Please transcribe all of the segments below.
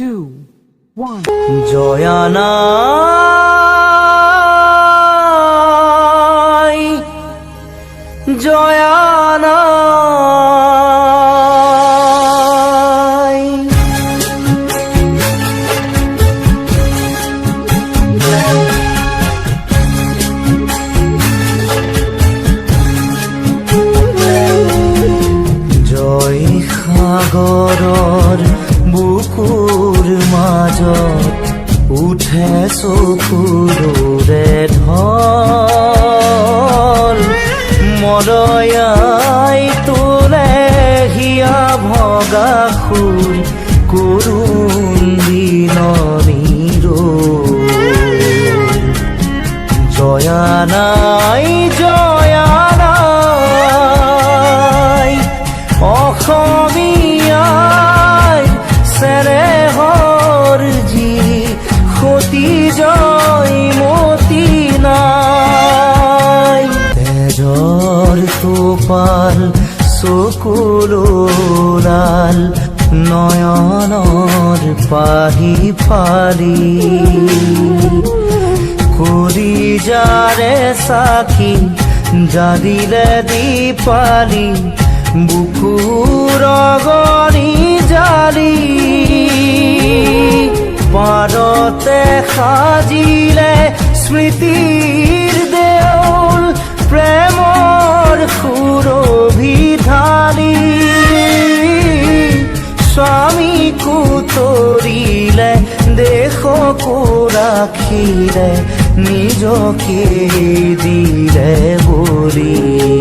two, one. জয়ানাই জয়ানাই মাজত উঠে চকুৰে ধল মৰয়াই তোলে হিয়া ভগা সুৰ চকুলোলাল নয়নৰ পাহি ফালি। করি যারে সাখী জাদিলে দীপালি, বুকুর গণি জালি। পারতে সাজিলে স্মৃতির ৰাখিলে নিজকে দিলে বুলি।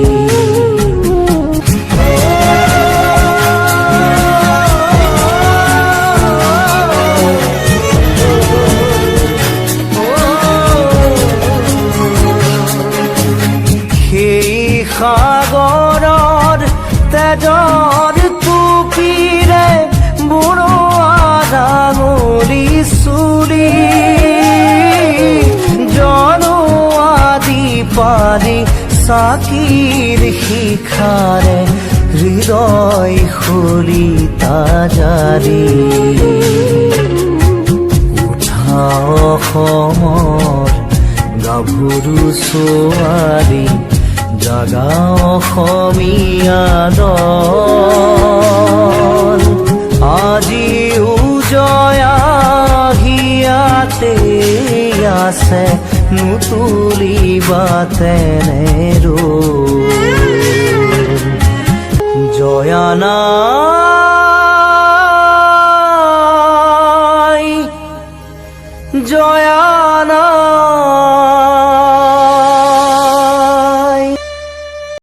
চাকিৰ শিখাৰে হৃদয় খুলি তাজাৰি উঠা অসমৰ গাভৰু ছোৱালী জাগা অসমীয়া আজি উজয়া হিয়াতে আছে নুতুলিবা তেনে জয়ানা জয়ানা